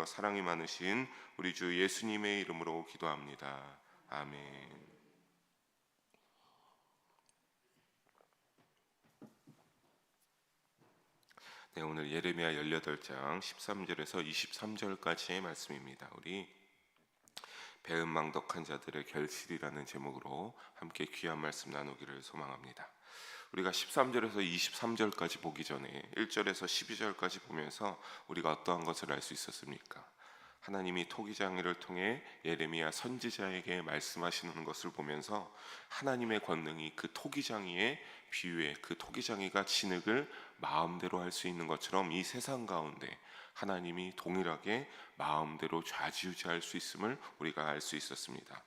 선하시며 사랑이 많으신 우리 주 예수님의 이름으로 기도합니다. 아멘. 네, 오늘 예레미야 18장 13절에서 23절까지의 말씀입니다. 우리 배은망덕한 자들의 결실이라는 제목으로 함께 귀한 말씀 나누기를 소망합니다. 우리가 13절에서 23절까지 보기 전에 1절에서 12절까지 보면서 우리가 어떠한 것을 알 수 있었습니까? 하나님이 토기장이를 통해 예레미야 선지자에게 말씀하시는 것을 보면서 하나님의 권능이 그 토기장이의 비유에 그 토기장이가 진흙을 마음대로 할 수 있는 것처럼 이 세상 가운데 하나님이 동일하게 마음대로 좌지우지할 수 있음을 우리가 알 수 있었습니다.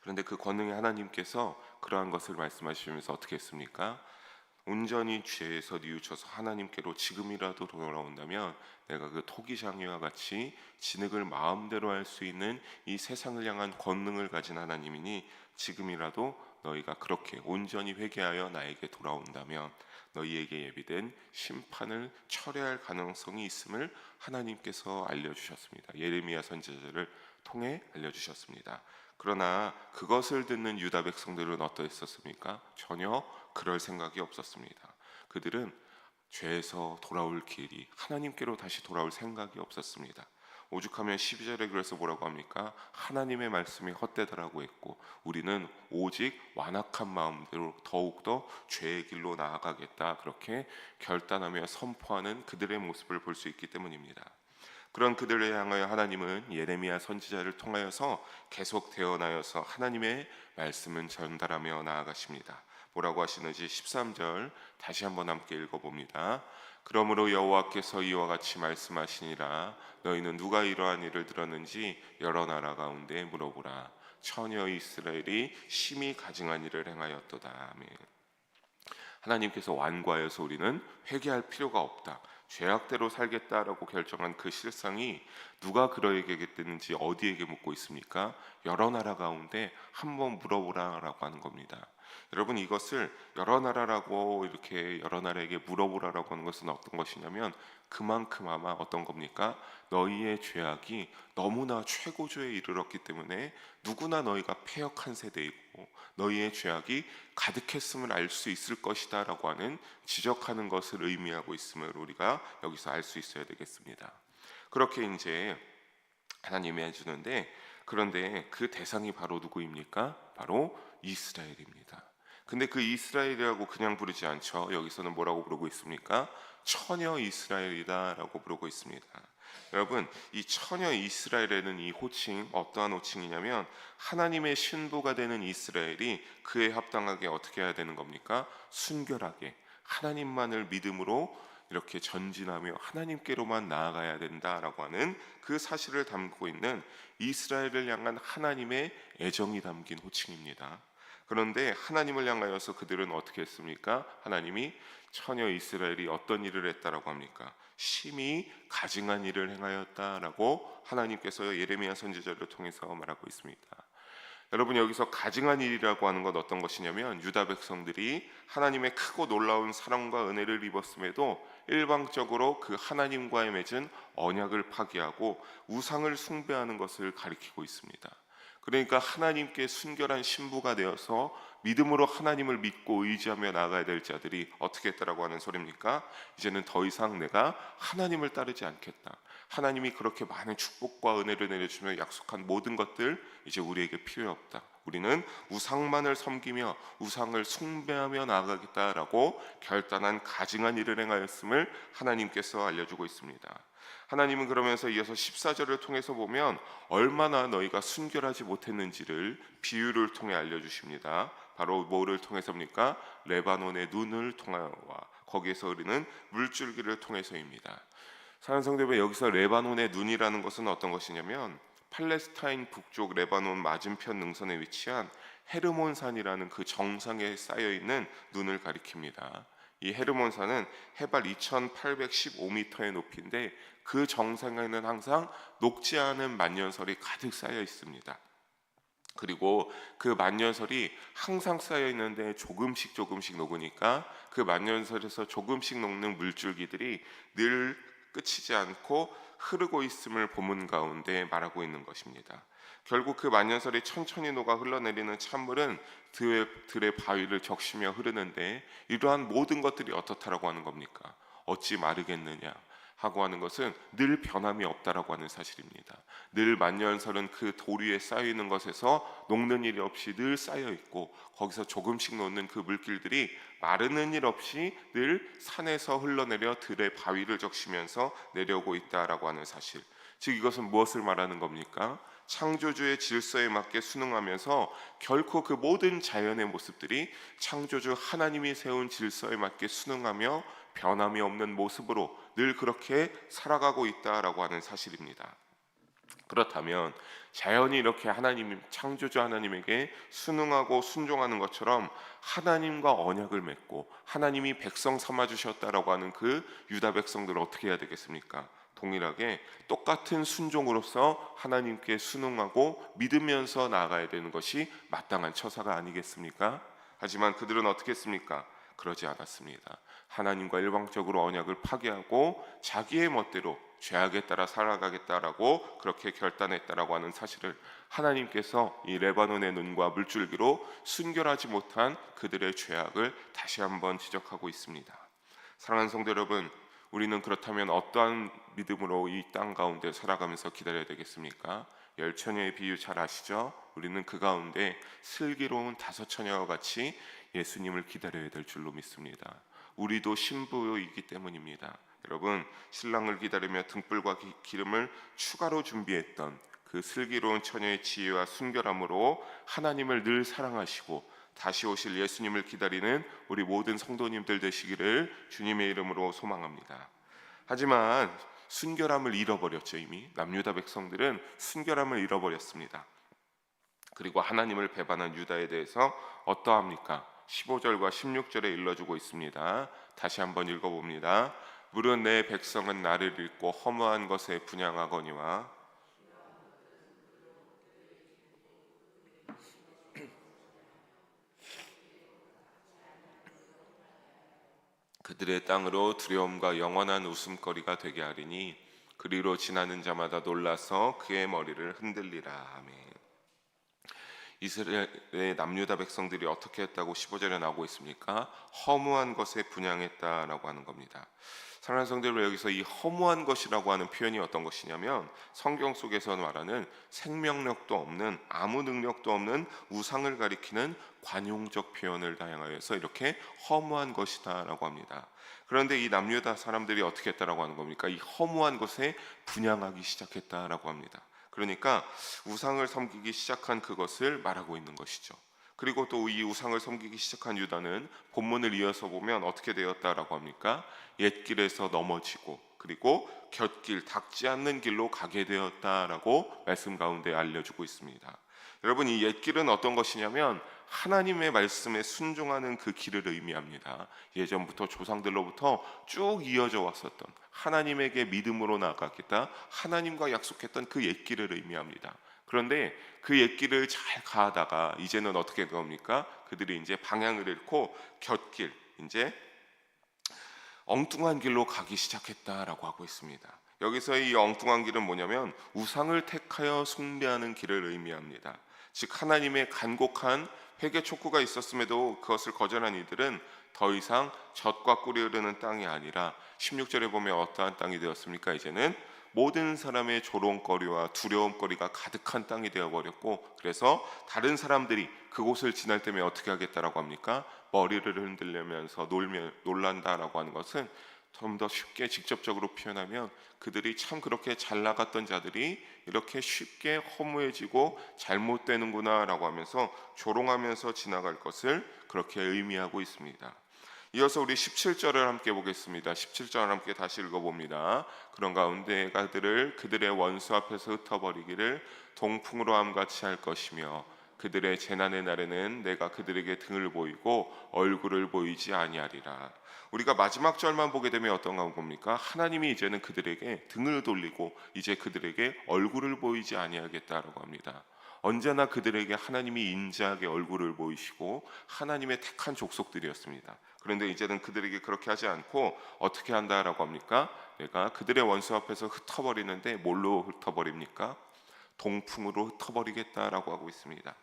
그런데 그 권능의 하나님께서 그러한 것을 말씀하시면서 어떻게 했습니까? 온전히 죄에서 뉘우쳐서 하나님께로 지금이라도 돌아온다면 내가 그 토기장이와 같이 진흙을 마음대로 할 수 있는 이 세상을 향한 권능을 가진 하나님이니 지금이라도 너희가 그렇게 온전히 회개하여 나에게 돌아온다면 너희에게 예비된 심판을 철회할 가능성이 있음을 하나님께서 알려주셨습니다. 예레미야 선지자를 통해 알려주셨습니다. 그러나 그것을 듣는 유다 백성들은 어떠했었습니까? 전혀 그럴 생각이 없었습니다. 그들은 죄에서 돌아올 길이 하나님께로 다시 돌아올 생각이 없었습니다. 오죽하면 12절에 그래서 뭐라고 합니까? 하나님의 말씀이 헛되더라고 했고 우리는 오직 완악한 마음대로 더욱더 죄의 길로 나아가겠다 그렇게 결단하며 선포하는 그들의 모습을 볼 수 있기 때문입니다. 그런 그들을 향하여 하나님은 예레미야 선지자를 통하여서 계속 태어나여서 하나님의 말씀을 전달하며 나아가십니다. 뭐라고 하시는지 13절 다시 한번 함께 읽어봅니다. 그러므로 여호와께서 이와 같이 말씀하시니라 너희는 누가 이러한 일을 들었는지 여러 나라 가운데 물어보라 처녀 이스라엘이 심히 가증한 일을 행하였도다 아멘. 하나님께서 완과하여서 우리는 회개할 필요가 없다. 죄악대로 살겠다라고 결정한 그 실상이 누가 그러에게 됐는지 어디에게 묻고 있습니까? 여러 나라 가운데 한번 물어보라라고 하는 겁니다. 여러분 이것을 여러 나라라고 이렇게 여러 나라에게 물어보라라고 하는 것은 어떤 것이냐면 그만큼 아마 어떤 겁니까? 너희의 죄악이 너무나 최고조에 이르렀기 때문에 누구나 너희가 폐역한 세대이고 너희의 죄악이 가득했음을 알 수 있을 것이다라고 하는 지적하는 것을 의미하고 있음을 우리가 여기서 알 수 있어야 되겠습니다. 그렇게 이제 하나님이 해주는데 그런데 그 대상이 바로 누구입니까? 바로 이스라엘입니다. 근데 그 이스라엘이라고 그냥 부르지 않죠. 여기서는 뭐라고 부르고 있습니까? 처녀 이스라엘이다라고 부르고 있습니다. 여러분, 이 처녀 이스라엘에는 이 호칭 어떠한 호칭이냐면 하나님의 신부가 되는 이스라엘이 그에 합당하게 어떻게 해야 되는 겁니까? 순결하게 하나님만을 믿음으로 이렇게 전진하며 하나님께로만 나아가야 된다라고 하는 그 사실을 담고 있는 이스라엘을 향한 하나님의 애정이 담긴 호칭입니다. 그런데 하나님을 향하여서 그들은 어떻게 했습니까? 하나님이 처녀 이스라엘이 어떤 일을 했다라고 합니까? 심히 가증한 일을 행하였다라고 하나님께서 예레미야 선지자를 통해서 말하고 있습니다. 여러분 여기서 가증한 일이라고 하는 건 어떤 것이냐면 유다 백성들이 하나님의 크고 놀라운 사랑과 은혜를 입었음에도 일방적으로 그 하나님과의 맺은 언약을 파기하고 우상을 숭배하는 것을 가리키고 있습니다. 그러니까 하나님께 순결한 신부가 되어서 믿음으로 하나님을 믿고 의지하며 나아가야 될 자들이 어떻게 했다라고 하는 소리입니까? 이제는 더 이상 내가 하나님을 따르지 않겠다. 하나님이 그렇게 많은 축복과 은혜를 내려주며 약속한 모든 것들 이제 우리에게 필요 없다. 우리는 우상만을 섬기며 우상을 숭배하며 나아가겠다라고 결단한 가증한 일을 행하였음을 하나님께서 알려주고 있습니다. 하나님은 그러면서 이어서 14절을 통해서 보면 얼마나 너희가 순결하지 못했는지를 비유를 통해 알려주십니다. 바로 뭐를 통해서입니까? 레바논의 눈을 통하여와 거기에서 우리는 물줄기를 통해서입니다. 성도분 여기서 레바논의 눈이라는 것은 어떤 것이냐면 팔레스타인 북쪽 레바논 맞은편 능선에 위치한 헤르몬산이라는 그 정상에 쌓여 있는 눈을 가리킵니다. 이 헤르몬산은 해발 2,815m의 높이인데 그 정상에는 항상 녹지 않은 만년설이 가득 쌓여 있습니다. 그리고 그 만년설이 항상 쌓여 있는데 조금씩 조금씩 녹으니까 그 만년설에서 조금씩 녹는 물줄기들이 늘 끝이지 않고 흐르고 있음을 본문 가운데 말하고 있는 것입니다. 결국 그 만년설이 천천히 녹아 흘러내리는 찬물은 들의, 들의 바위를 적시며 흐르는데 이러한 모든 것들이 어떻다라고 하는 겁니까? 어찌 마르겠느냐 하고 하는 것은 늘 변함이 없다라고 하는 사실입니다. 늘 만년설은 그 도리에 쌓여 있는 것에서 녹는 일 없이 늘 쌓여 있고 거기서 조금씩 녹는 그 물길들이 마르는 일 없이 늘 산에서 흘러내려 들의 바위를 적시면서 내려오고 있다라고 하는 사실. 즉 이것은 무엇을 말하는 겁니까? 창조주의 질서에 맞게 순응하면서 결코 그 모든 자연의 모습들이 창조주 하나님이 세운 질서에 맞게 순응하며 변함이 없는 모습으로 늘 그렇게 살아가고 있다라고 하는 사실입니다. 그렇다면 자연이 이렇게 하나님 창조주 하나님에게 순응하고 순종하는 것처럼 하나님과 언약을 맺고 하나님이 백성 삼아 주셨다라고 하는 그 유다 백성들을 어떻게 해야 되겠습니까? 동일하게 똑같은 순종으로서 하나님께 순응하고 믿으면서 나아가야 되는 것이 마땅한 처사가 아니겠습니까? 하지만 그들은 어떻게 했습니까? 그러지 않았습니다. 하나님과 일방적으로 언약을 파괴하고 자기의 멋대로 죄악에 따라 살아가겠다라고 그렇게 결단했다라고 하는 사실을 하나님께서 이 레바논의 눈과 물줄기로 순결하지 못한 그들의 죄악을 다시 한번 지적하고 있습니다. 사랑하는 성도 여러분, 우리는 그렇다면 어떠한 믿음으로 이 땅 가운데 살아가면서 기다려야 되겠습니까? 열 처녀의 비유 잘 아시죠? 우리는 그 가운데 슬기로운 다섯 처녀와 같이 예수님을 기다려야 될 줄로 믿습니다. 우리도 신부이기 때문입니다. 여러분 신랑을 기다리며 등불과 기- 기름을 추가로 준비했던 그 슬기로운 처녀의 지혜와 순결함으로 하나님을 늘 사랑하시고 다시 오실 예수님을 기다리는 우리 모든 성도님들 되시기를 주님의 이름으로 소망합니다. 하지만 순결함을 잃어버렸죠 이미 남유다 백성들은 순결함을 잃어버렸습니다. 그리고 하나님을 배반한 유다에 대해서 어떠합니까? 15절과 16절에 일러주고 있습니다. 다시 한번 읽어봅니다. 물은 내 백성은 나를 잃고 허무한 것에 분양하거니와 그들의 땅으로 두려움과 영원한 웃음거리가 되게 하리니 그리로 지나는 자마다 놀라서 그의 머리를 흔들리라 아멘. 이스라엘의 남유다 백성들이 어떻게 했다고 15절에 나오고 있습니까? 허무한 것에 분양했다라고 하는 겁니다. 사랑하는 성도들 여기서 이 허무한 것이라고 하는 표현이 어떤 것이냐면 성경 속에서 말하는 생명력도 없는 아무 능력도 없는 우상을 가리키는 관용적 표현을 다양하여서 이렇게 허무한 것이다라고 합니다. 그런데 이 남유다 사람들이 어떻게 했다라고 하는 겁니까? 이 허무한 것에 분양하기 시작했다라고 합니다. 그러니까 우상을 섬기기 시작한 그것을 말하고 있는 것이죠. 그리고 또 이 우상을 섬기기 시작한 유다는 본문을 이어서 보면 어떻게 되었다라고 합니까? 옛길에서 넘어지고 그리고 곁길 닿지 않는 길로 가게 되었다라고 말씀 가운데 알려주고 있습니다. 여러분 이 옛길은 어떤 것이냐면 하나님의 말씀에 순종하는 그 길을 의미합니다. 예전부터 조상들로부터 쭉 이어져 왔었던 하나님에게 믿음으로 나아가겠다 하나님과 약속했던 그 옛길을 의미합니다. 그런데 그 옛길을 잘 가다가 이제는 어떻게 된 겁니까? 그들이 이제 방향을 잃고 곁길 이제 엉뚱한 길로 가기 시작했다라고 하고 있습니다. 여기서 이 엉뚱한 길은 뭐냐면 우상을 택하여 숭배하는 길을 의미합니다. 즉 하나님의 간곡한 회개 촉구가 있었음에도 그것을 거절한 이들은 더 이상 젖과 꿀이 흐르는 땅이 아니라 16절에 보면 어떠한 땅이 되었습니까? 이제는 모든 사람의 조롱거리와 두려움거리가 가득한 땅이 되어 버렸고 그래서 다른 사람들이 그곳을 지날 때면 어떻게 하겠다라고 합니까? 머리를 흔들려면서 놀며 놀란다라고 하는 것은 좀 더 쉽게 직접적으로 표현하면 그들이 참 그렇게 잘 나갔던 자들이 이렇게 쉽게 허무해지고 잘못되는구나라고 하면서 조롱하면서 지나갈 것을 그렇게 의미하고 있습니다. 이어서 우리 17절을 함께 보겠습니다. 17절 함께 다시 읽어봅니다. 그런 가운데 그들을 그들의 원수 앞에서 흩어버리기를 동풍으로 함같이 할 것이며 그들의 재난의 날에는 내가 그들에게 등을 보이고 얼굴을 보이지 아니하리라. 우리가 마지막 절만 보게 되면 어떤 겁니까? 하나님이 이제는 그들에게 등을 돌리고 이제 그들에게 얼굴을 보이지 아니하겠다라고 합니다. 언제나 그들에게 하나님이 인자하게 얼굴을 보이시고 하나님의 택한 족속들이었습니다. 그런데 이제는 그들에게 그렇게 하지 않고 어떻게 한다라고 합니까? 내가 그들의 원수 앞에서 흩어버리는데 뭘로 흩어버립니까? 동풍으로 흩어버리겠다라고 하고 있습니다.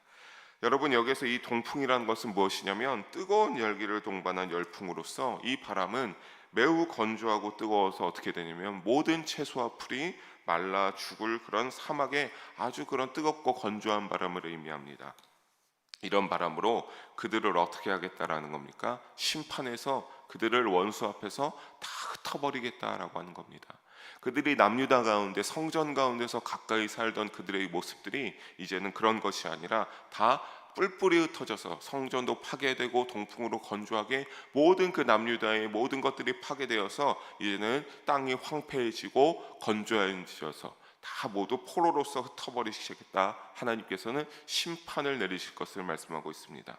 여러분 여기서 이 동풍이라는 것은 무엇이냐면 뜨거운 열기를 동반한 열풍으로서 이 바람은 매우 건조하고 뜨거워서 어떻게 되냐면 모든 채소와 풀이 말라 죽을 그런 사막에 아주 그런 뜨겁고 건조한 바람을 의미합니다. 이런 바람으로 그들을 어떻게 하겠다라는 겁니까? 심판해서 그들을 원수 앞에서 다 흩어버리겠다라고 하는 겁니다. 그들이 남유다 가운데 성전 가운데서 가까이 살던 그들의 모습들이 이제는 그런 것이 아니라 다 뿔뿔이 흩어져서 성전도 파괴되고 동풍으로 건조하게 모든 그 남유다의 모든 것들이 파괴되어서 이제는 땅이 황폐해지고 건조해져서 다 모두 포로로서 흩어버리시겠다 하나님께서는 심판을 내리실 것을 말씀하고 있습니다.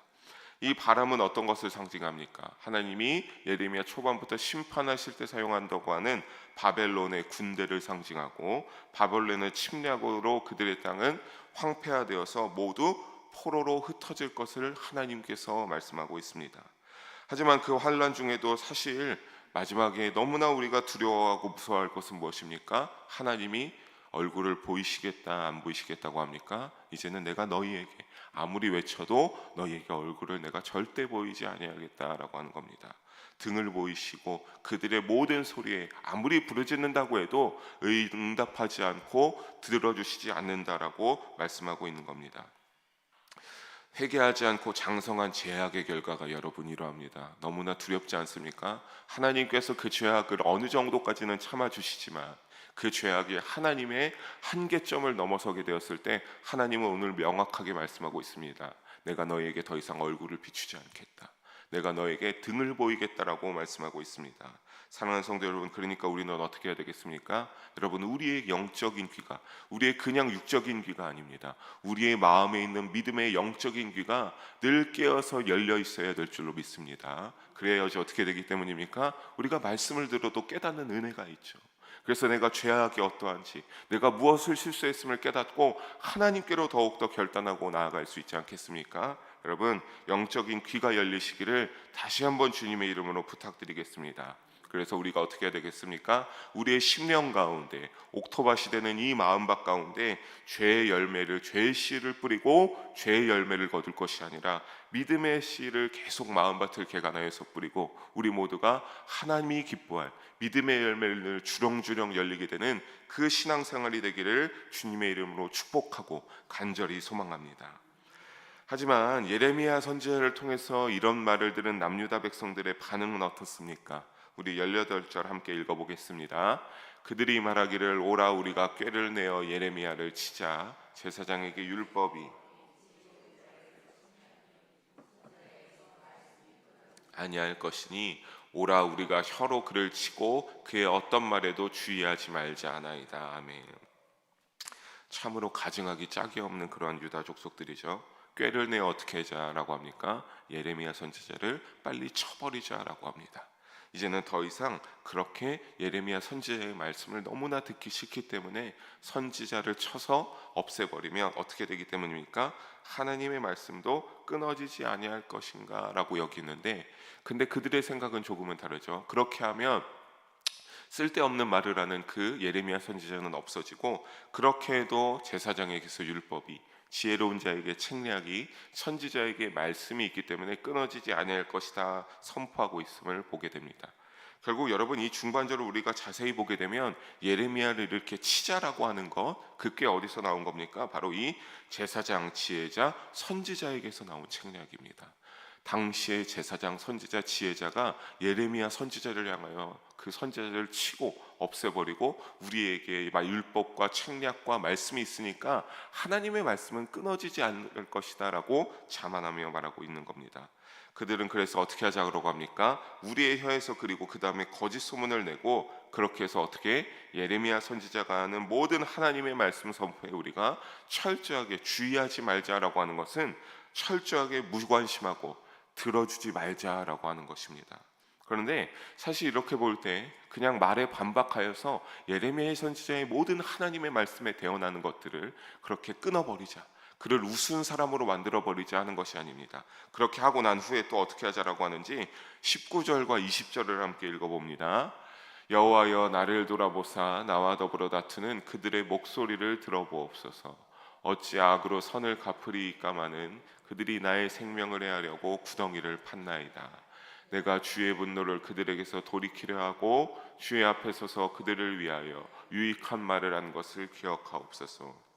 이 바람은 어떤 것을 상징합니까? 하나님이 예레미야 초반부터 심판하실 때 사용한다고 하는 바벨론의 군대를 상징하고 바벨론의 침략으로 그들의 땅은 황폐화되어서 모두 포로로 흩어질 것을 하나님께서 말씀하고 있습니다. 하지만 그 환란 중에도 사실 마지막에 너무나 우리가 두려워하고 무서워할 것은 무엇입니까? 하나님이 얼굴을 보이시겠다 안 보이시겠다고 합니까? 이제는 내가 너희에게 아무리 외쳐도 너희에게 얼굴을 내가 절대 보이지 아니하겠다라고 하는 겁니다. 등을 보이시고 그들의 모든 소리에 아무리 부르짖는다고 해도 응답하지 않고 들어주시지 않는다라고 말씀하고 있는 겁니다. 회개하지 않고 장성한 죄악의 결과가 여러분 이러합니다. 너무나 두렵지 않습니까? 하나님께서 그 죄악을 어느 정도까지는 참아 주시지만 그 죄악이 하나님의 한계점을 넘어서게 되었을 때 하나님은 오늘 명확하게 말씀하고 있습니다. 내가 너에게 더 이상 얼굴을 비추지 않겠다. 내가 너에게 등을 보이겠다라고 말씀하고 있습니다. 사랑하는 성도 여러분, 그러니까 우리는 어떻게 해야 되겠습니까? 여러분, 우리의 영적인 귀가, 우리의 그냥 육적인 귀가 아닙니다. 우리의 마음에 있는 믿음의 영적인 귀가 늘 깨어서 열려 있어야 될 줄로 믿습니다. 그래야지 어떻게 되기 때문입니까? 우리가 말씀을 들어도 깨닫는 은혜가 있죠. 그래서 내가 죄악이 어떠한지, 내가 무엇을 실수했음을 깨닫고 하나님께로 더욱더 결단하고 나아갈 수 있지 않겠습니까? 여러분, 영적인 귀가 열리시기를 다시 한번 주님의 이름으로 부탁드리겠습니다. 그래서 우리가 어떻게 해야 되겠습니까? 우리의 심령 가운데 옥토밭이 되는 이 마음밭 가운데 죄의 열매를 죄의 씨를 뿌리고 죄의 열매를 거둘 것이 아니라 믿음의 씨를 계속 마음밭을 개간하여서 뿌리고 우리 모두가 하나님이 기뻐할 믿음의 열매를 주렁주렁 열리게 되는 그 신앙생활이 되기를 주님의 이름으로 축복하고 간절히 소망합니다. 하지만 예레미야 선지자를 통해서 이런 말을 들은 남유다 백성들의 반응은 어떻습니까? 우리 18절 함께 읽어보겠습니다. 그들이 말하기를 오라 우리가 꾀를 내어 예레미야를 치자 제사장에게 율법이 아니할 것이니 오라 우리가 혀로 그를 치고 그의 어떤 말에도 주의하지 말자 하나이다 아멘. 참으로 가증하기 짝이 없는 그러한 유다 족속들이죠. 꾀를 내어 어떻게 하자라고 합니까? 예레미야 선지자를 빨리 쳐버리자라고 합니다. 이제는 더 이상 그렇게 예레미야 선지자의 말씀을 너무나 듣기 싫기 때문에 선지자를 쳐서 없애버리면 어떻게 되기 때문입니까? 하나님의 말씀도 끊어지지 아니할 것인가라고 여기는데 근데 그들의 생각은 조금은 다르죠. 그렇게 하면 쓸데없는 말을 하는 그 예레미야 선지자는 없어지고 그렇게 해도 제사장에게서 율법이 지혜로운 자에게 책략이 선지자에게 말씀이 있기 때문에 끊어지지 아니할 것이다 선포하고 있음을 보게 됩니다. 결국 여러분 이 중반절을 우리가 자세히 보게 되면 예레미야를 이렇게 치자라고 하는 것 그게 어디서 나온 겁니까? 바로 이 제사장 지혜자 선지자에게서 나온 책략입니다. 당시의 제사장 선지자 지혜자가 예레미야 선지자를 향하여 그 선지자를 치고 없애버리고 우리에게 율법과 책략과 말씀이 있으니까 하나님의 말씀은 끊어지지 않을 것이다라고 자만하며 말하고 있는 겁니다. 그들은 그래서 어떻게 하자 그러고 합니까? 우리의 혀에서 그리고 그 다음에 거짓 소문을 내고 그렇게 해서 어떻게 예레미야 선지자가 하는 모든 하나님의 말씀 선포에 우리가 철저하게 주의하지 말자라고 하는 것은 철저하게 무관심하고 들어주지 말자라고 하는 것입니다. 그런데 사실 이렇게 볼 때 그냥 말에 반박하여서 예레미야 선지자의 모든 하나님의 말씀에 대언하는 것들을 그렇게 끊어버리자. 그를 우스운 사람으로 만들어 버리자 하는 것이 아닙니다. 그렇게 하고 난 후에 또 어떻게 하자라고 하는지 19절과 20절을 함께 읽어 봅니다. 여호와여 나를 돌아보사 나와 더불어 다투는 그들의 목소리를 들어보옵소서. 어찌 악으로 선을 갚으리이까마는 그들이 나의 생명을 해하려고 구덩이를 팠나이다. 내가 주의 분노를 그들에게서 돌이키려 하고 주의 앞에 서서 그들을 위하여 유익한 말을 한 것을 기억하옵소서.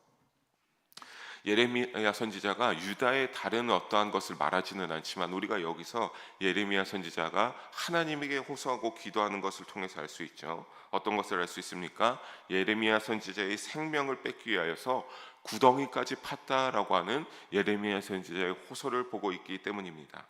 예레미야 선지자가 유다의 다른 어떠한 것을 말하지는 않지만 우리가 여기서 예레미야 선지자가 하나님에게 호소하고 기도하는 것을 통해서 알 수 있죠. 어떤 것을 알 수 있습니까? 예레미야 선지자의 생명을 뺏기 위하여서 구덩이까지 팠다라고 하는 예레미야 선지자의 호소를 보고 있기 때문입니다.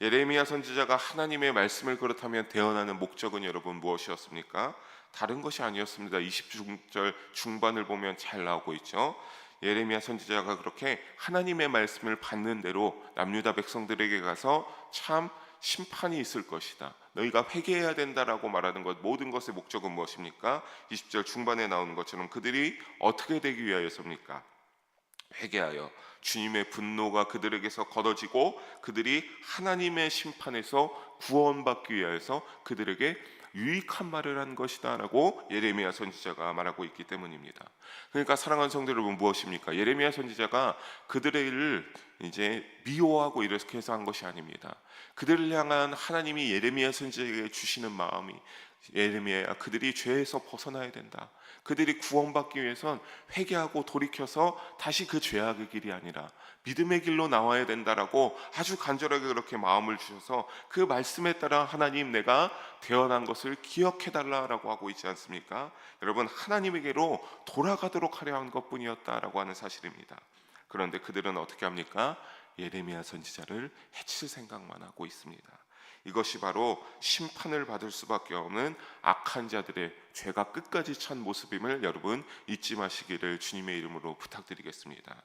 예레미야 선지자가 하나님의 말씀을 그렇다면 대언하는 목적은 여러분 무엇이었습니까? 다른 것이 아니었습니다. 20절 중반을 보면 잘 나오고 있죠. 예레미야 선지자가 그렇게 하나님의 말씀을 받는 대로 남유다 백성들에게 가서 참 심판이 있을 것이다. 너희가 회개해야 된다라고 말하는 것 모든 것의 목적은 무엇입니까? 20절 중반에 나오는 것처럼 그들이 어떻게 되기 위하여서입니까? 회개하여 주님의 분노가 그들에게서 걷어지고 그들이 하나님의 심판에서 구원받기 위하여서 그들에게 유익한 말을 한 것이다라고 예레미야 선지자가 말하고 있기 때문입니다. 그러니까 사랑하는 성도 여러분 무엇입니까? 예레미야 선지자가 그들의 일을 이제 미워하고 이렇게 해서 한 것이 아닙니다. 그들을 향한 하나님이 예레미야 선지자에게 주시는 마음이 예레미야 그들이 죄에서 벗어나야 된다. 그들이 구원받기 위해선 회개하고 돌이켜서 다시 그 죄악의 길이 아니라 믿음의 길로 나와야 된다라고 아주 간절하게 그렇게 마음을 주셔서 그 말씀에 따라 하나님 내가 태어난 것을 기억해 달라라고 하고 있지 않습니까? 여러분 하나님에게로 돌아가도록 하려 한 것뿐이었다라고 하는 사실입니다. 그런데 그들은 어떻게 합니까? 예레미야 선지자를 해칠 생각만 하고 있습니다. 이것이 바로 심판을 받을 수밖에 없는 악한 자들의 죄가 끝까지 찬 모습임을 여러분 잊지 마시기를 주님의 이름으로 부탁드리겠습니다.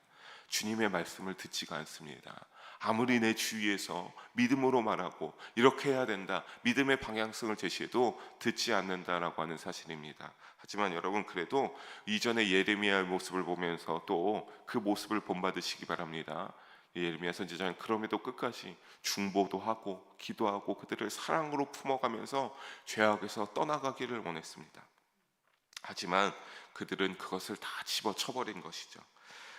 주님의 말씀을 듣지가 않습니다. 아무리 내 주위에서 믿음으로 말하고 이렇게 해야 된다. 믿음의 방향성을 제시해도 듣지 않는다라고 하는 사실입니다. 하지만 여러분 그래도 이전의 예레미야의 모습을 보면서 또 그 모습을 본받으시기 바랍니다. 예레미야 선지자는 그럼에도 끝까지 중보도 하고 기도하고 그들을 사랑으로 품어가면서 죄악에서 떠나가기를 원했습니다. 하지만 그들은 그것을 다 집어쳐버린 것이죠.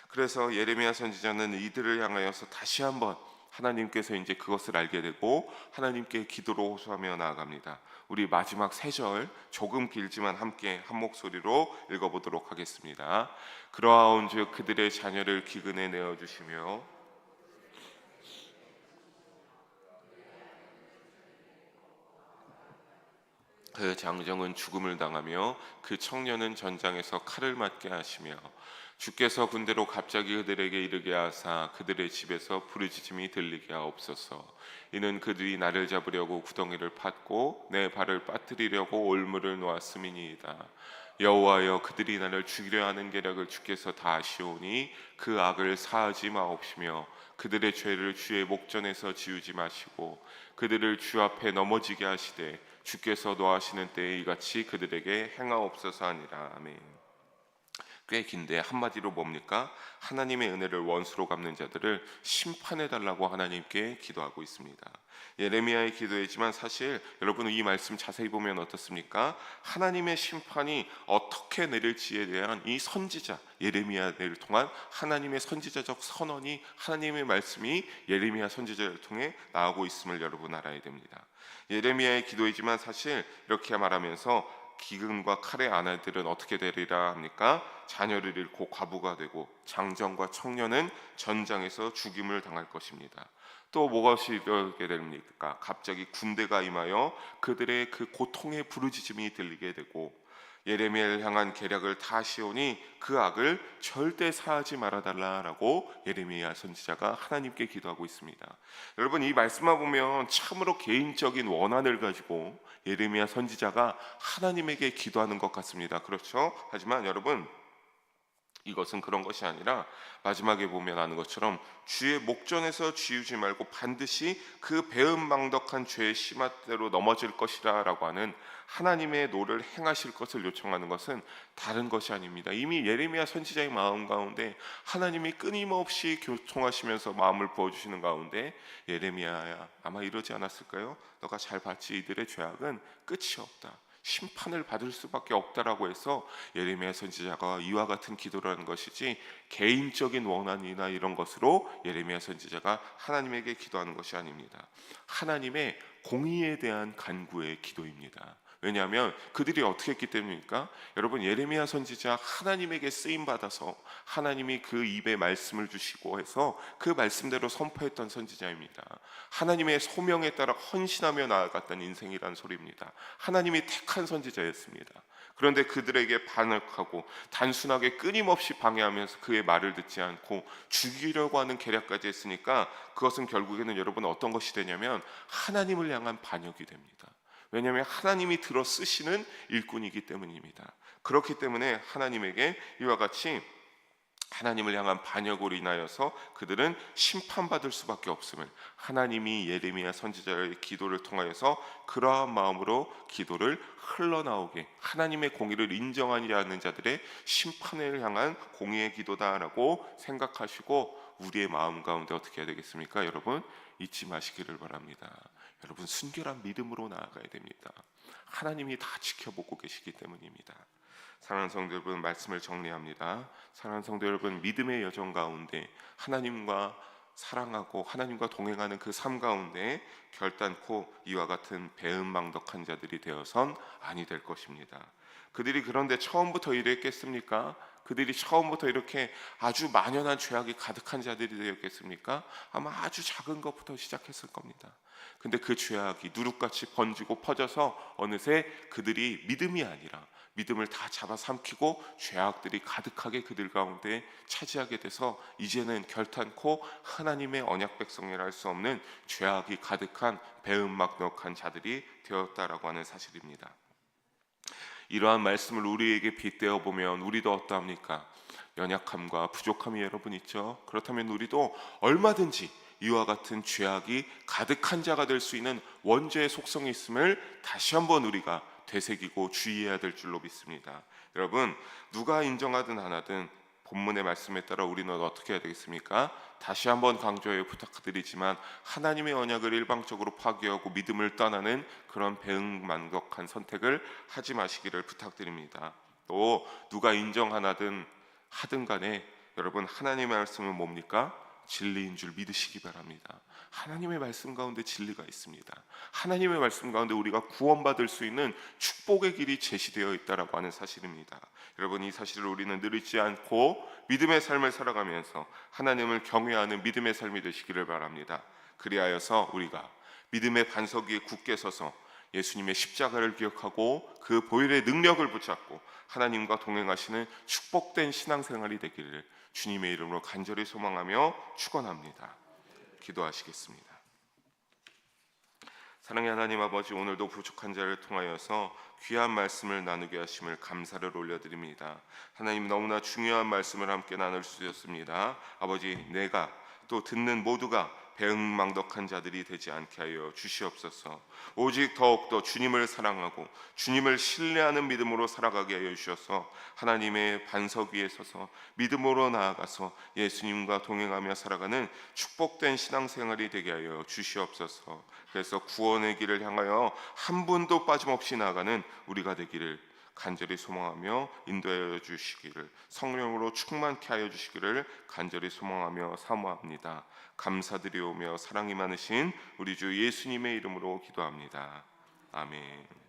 그래서 예레미야 선지자는 이들을 향하여서 다시 한번 하나님께서 이제 그것을 알게 되고 하나님께 기도로 호소하며 나아갑니다. 우리 마지막 세 절 조금 길지만 함께 한 목소리로 읽어보도록 하겠습니다. 그러하온즉 그들의 자녀를 기근에 내어 주시며 그 장정은 죽음을 당하며 그 청년은 전장에서 칼을 맞게 하시며 주께서 군대로 갑자기 그들에게 이르게 하사 그들의 집에서 부르짖음이 들리게 하옵소서. 이는 그들이 나를 잡으려고 구덩이를 팠고 내 발을 빠뜨리려고 올무를 놓았음이니이다. 여호와여 그들이 나를 죽이려 하는 계략을 주께서 다 아시오니 그 악을 사하지 마옵시며 그들의 죄를 주의 목전에서 지우지 마시고 그들을 주 앞에 넘어지게 하시되 주께서 노하시는 때에 이같이 그들에게 행하옵소서 하니라 아멘. 꽤 긴데 한마디로 뭡니까? 하나님의 은혜를 원수로 갚는 자들을 심판해 달라고 하나님께 기도하고 있습니다. 예레미야의 기도이지만 사실 여러분 이 말씀 자세히 보면 어떻습니까? 하나님의 심판이 어떻게 내릴지에 대한 이 선지자 예레미야를 통한 하나님의 선지자적 선언이 하나님의 말씀이 예레미야 선지자를 통해 나오고 있음을 여러분 알아야 됩니다. 예레미야의 기도이지만 사실 이렇게 말하면서 기근과 칼의 아내들은 어떻게 되리라 합니까? 자녀를 잃고 과부가 되고 장정과 청년은 전장에서 죽임을 당할 것입니다. 또 무엇이 이렇게 됩니까? 갑자기 군대가 임하여 그들의 그 고통의 부르짖음이 들리게 되고 예레미야를 향한 계략을 다 시오니 그 악을 절대 사하지 말아달라라고 예레미야 선지자가 하나님께 기도하고 있습니다. 여러분 이 말씀만 보면 참으로 개인적인 원한을 가지고 예레미야 선지자가 하나님에게 기도하는 것 같습니다. 그렇죠? 하지만 여러분 이것은 그런 것이 아니라 마지막에 보면 아는 것처럼 주의 목전에서 쥐우지 말고 반드시 그 배은망덕한 죄의 심화대로 넘어질 것이라라고 하는 하나님의 노를 행하실 것을 요청하는 것은 다른 것이 아닙니다. 이미 예레미야 선지자의 마음 가운데 하나님이 끊임없이 교통하시면서 마음을 부어 주시는 가운데 예레미야야 아마 이러지 않았을까요? 너가 잘 봤지 이들의 죄악은 끝이 없다. 심판을 받을 수밖에 없다라고 해서 예레미야 선지자가 이와 같은 기도를 하는 것이지 개인적인 원한이나 이런 것으로 예레미야 선지자가 하나님에게 기도하는 것이 아닙니다. 하나님의 공의에 대한 간구의 기도입니다. 왜냐하면 그들이 어떻게 했기 때문입니까? 여러분 예레미야 선지자 하나님에게 쓰임 받아서 하나님이 그 입에 말씀을 주시고 해서 그 말씀대로 선포했던 선지자입니다. 하나님의 소명에 따라 헌신하며 나아갔던 인생이란 소리입니다. 하나님이 택한 선지자였습니다. 그런데 그들에게 반역하고 단순하게 끊임없이 방해하면서 그의 말을 듣지 않고 죽이려고 하는 계략까지 했으니까 그것은 결국에는 여러분 어떤 것이 되냐면 하나님을 향한 반역이 됩니다. 왜냐하면 하나님이 들어 쓰시는 일꾼이기 때문입니다. 그렇기 때문에 하나님에게 이와 같이 하나님을 향한 반역으로 인하여서 그들은 심판받을 수밖에 없음을 하나님이 예레미야 선지자의 기도를 통하여서 그러한 마음으로 기도를 흘러나오게 하나님의 공의를 인정하지 않는 자들의 심판을 향한 공의의 기도다라고 생각하시고 우리의 마음 가운데 어떻게 해야 되겠습니까? 여러분 잊지 마시기를 바랍니다. 여러분 순결한 믿음으로 나아가야 됩니다. 하나님이 다 지켜보고 계시기 때문입니다. 사랑하는 성도 여러분 말씀을 정리합니다. 사랑하는 성도 여러분 믿음의 여정 가운데 하나님과 사랑하고 하나님과 동행하는 그 삶 가운데 결단코 이와 같은 배은망덕한 자들이 되어선 아니 될 것입니다. 그들이 그런데 처음부터 이랬겠습니까? 그들이 처음부터 이렇게 아주 만연한 죄악이 가득한 자들이 되었겠습니까? 아마 아주 작은 것부터 시작했을 겁니다. 근데 그 죄악이 누룩같이 번지고 퍼져서 어느새 그들이 믿음이 아니라 믿음을 다 잡아삼키고 죄악들이 가득하게 그들 가운데 차지하게 돼서 이제는 결탄코 하나님의 언약 백성이라 할 수 없는 죄악이 가득한 배은막넉한 자들이 되었다라고 하는 사실입니다. 이러한 말씀을 우리에게 빗대어 보면 우리도 어떠합니까? 연약함과 부족함이 여러분 있죠. 그렇다면 우리도 얼마든지 이와 같은 죄악이 가득한 자가 될 수 있는 원죄의 속성이 있음을 다시 한번 우리가 되새기고 주의해야 될 줄로 믿습니다. 여러분 누가 인정하든 안 하든 본문의 말씀에 따라 우리는 어떻게 해야 되겠습니까? 다시 한번 강조해 부탁드리지만 하나님의 언약을 일방적으로 파괴하고 믿음을 떠나는 그런 배응만덕한 선택을 하지 마시기를 부탁드립니다. 또 누가 인정하든 하든 간에 여러분 하나님의 말씀은 뭡니까? 진리인 줄 믿으시기 바랍니다. 하나님의 말씀 가운데 진리가 있습니다. 하나님의 말씀 가운데 우리가 구원받을 수 있는 축복의 길이 제시되어 있다라고 하는 사실입니다. 여러분 이 사실을 우리는 늘 잊지 않고 믿음의 삶을 살아가면서 하나님을 경외하는 믿음의 삶이 되시기를 바랍니다. 그리하여서 우리가 믿음의 반석 위에 굳게 서서 예수님의 십자가를 기억하고 그 보혈의 능력을 붙잡고 하나님과 동행하시는 축복된 신앙생활이 되기를 주님의 이름으로 간절히 소망하며 축원합니다. 기도하시겠습니다. 사랑의 하나님 아버지 오늘도 부족한 자를 통하여서 귀한 말씀을 나누게 하심을 감사를 올려드립니다. 하나님 너무나 중요한 말씀을 함께 나눌 수 있었습니다. 아버지 내가 또 듣는 모두가 배응망덕한 자들이 되지 않게 하여 주시옵소서. 오직 더욱더 주님을 사랑하고 주님을 신뢰하는 믿음으로 살아가게 하여 주셔서 하나님의 반석 위에 서서 믿음으로 나아가서 예수님과 동행하며 살아가는 축복된 신앙생활이 되게 하여 주시옵소서. 그래서 구원의 길을 향하여 한 분도 빠짐없이 나아가는 우리가 되기를 간절히 소망하며 인도하여 주시기를 성령으로 충만케 하여 주시기를 간절히 소망하며 사모합니다. 감사드리오며 사랑이 많으신 우리 주 예수님의 이름으로 기도합니다. 아멘.